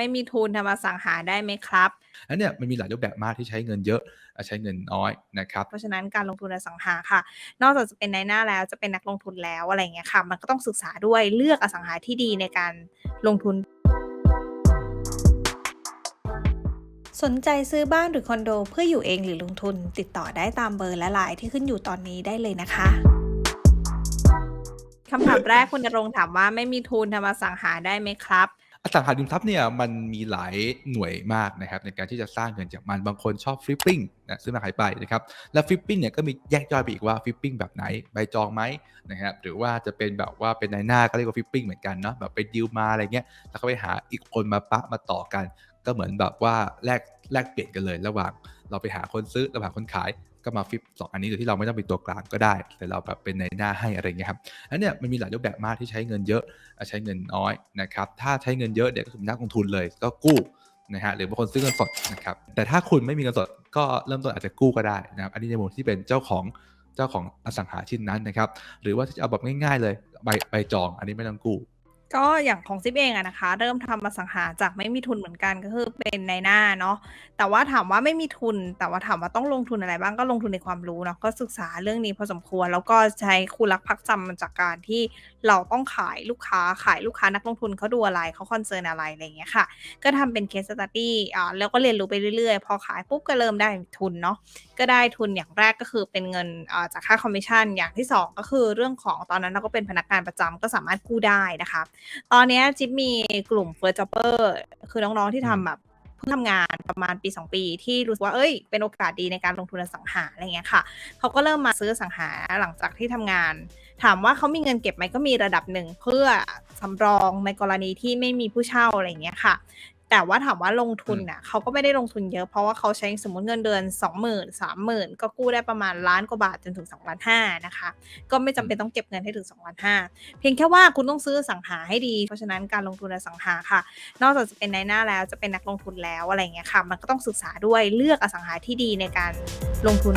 ไม่มีทุนทำอสังหาได้ไหมครับอันเนี้ยมันมีหลายรูปแบบมากที่ใช้เงินเยอะใช้เงินน้อยนะครับ เพราะฉะนั้นการลงทุนอสังหาค่ะ นอกจากจะเป็นนายหน้าแล้วจะเป็นนักลงทุนแล้วอะไรอย่างเงี้ยค่ะ มันก็ต้องศึกษาด้วยเลือกอสังหาที่ดีในการลงทุน สนใจซื้อบ้านหรือคอนโดเพื่ออยู่เองหรือลงทุน ติดต่อได้ตามเบอร์และไลน์ที่ขึ้นอยู่ตอนนี้ได้เลยนะคะคำถามแรกคุณณรงค์ถามว่าไม่มีทุนทำอสังหาได้ไหมครับ อสังหาริมทรัพย์เนี่ยมันมีหลายหน่วยมากนะครับในการที่จะสร้างเงินจากมันบางคนชอบฟลิปปิ้งนะซื้อมาขายไปนะครับแล้วฟลิปปิ้งเนี่ยก็มีแยกย่อยไปอีกว่าฟลิปปิ้งแบบไหนใบจองไหมนะครับหรือว่าจะเป็นแบบว่าเป็นนายหน้าก็เรียกว่าฟลิปปิ้งเหมือนกันเนาะแบบไปดิวมาอะไรเงี้ยแล้วก็ไปหาอีกคนมาปะมาต่อกัน ก็เหมือนแบบว่าแลกแลกเปลี่ยนกันเลยระหว่าง เราไปหาคนซื้อเระหาคนขายก็มาฟิปสองอันนี้โดยที่เราไม่ต้องเป็นตัวกลางก็ได้ แต่เราแบบเป็นในหน้าให้อะไรเงี้ยครับอันเนี้ยมันมีหลายรูปแบบมากที่ใช้เงินเยอะใช้เงินน้อยนะครับถ้าใช้เงินเยอะเดี๋ยวก็คือนักลงทุนเลยก็กู้นะฮะหรือบางคนซื้อเงินสดนะครับแต่ถ้าคุณไม่มีเงินสดก็เริ่มต้นอาจจะกู้ก็ได้นะครับอันนี้ในมุมที่เป็นเจ้าของเจ้าของอสังหาชิ้นนั้นนะครับหรือว่าจะเอาแบบง่าย ๆ เลยใบใบจองอันนี้ไม่ต้องกู้ ก็อย่างของซิปเองอะนะคะ เริ่มทำอสังหาจากไม่มีทุนเหมือนกันก็คือเป็นในหน้าเนาะแต่ว่าถามว่าไม่มีทุน แต่ว่าถามว่าต้องลงทุนอะไรบ้างก็ลงทุนในความรู้เนาะก็ศึกษาเรื่องนี้พอสมควร แล้วก็ใช้คูลักพักจำมันจากการที่เราต้องขายลูกค้าขายลูกค้านักลงทุนเขาดูอะไรเขาคอนเซิร์นอะไรอะไรอย่างเงี้ยค่ะ ก็ทำเป็นเคสตัดดี้อ่าแล้วก็เรียนรู้ไปเรื่อยๆ พอขายปุ๊บก็เริ่มได้ทุนเนาะก็ได้ทุนอย่างแรกก็คือเป็นเงินอ่าจากค่าคอมมิชชั่นอย่างที่ 2 ก็คือเรื่องของตอนนั้นเราก็เป็นพนักงานประจำก็สามารถกู้ได้นะคะตอนเนี้ยจิ๊บมีกลุ่ม First Jobber คือน้องๆที่อืมทำแบบเพิ่งทำงานประมาณปี 2 ปีที่รู้สึกว่าเอ้ยเป็นโอกาสดีในการลงทุนอสังหาอะไรเงี้ยค่ะเขาก็เริ่มมาซื้ออสังหาหลังจากที่ทำงาน ถามว่าเขามีเงินเก็บไหมก็มีระดับหนึ่งเพื่อสำรองในกรณีที่ไม่มีผู้เช่าอะไรอย่างเงี้ยค่ะ แต่ว่าถามว่าลงทุนน่ะเขาก็ไม่ได้ลงทุนเยอะเพราะว่าเขาใช้สมมติเงินเดือน20,000 30,000ก็กู้ได้ประมาณล้านกว่าบาทจนถึง2ล้าน5นะคะ ก็ไม่จำเป็นต้องเก็บเงินให้ถึง2ล้าน5เพียงแค่ว่าคุณต้องซื้ออสังหาให้ดี เพราะฉะนั้นการลงทุนอสังหาค่ะ นอกจากจะเป็นนายหน้าแล้วจะเป็นนักลงทุนแล้วอะไรอย่างเงี้ยค่ะ มันก็ต้องศึกษาด้วยเลือกอสังหาที่ดีในการลงทุน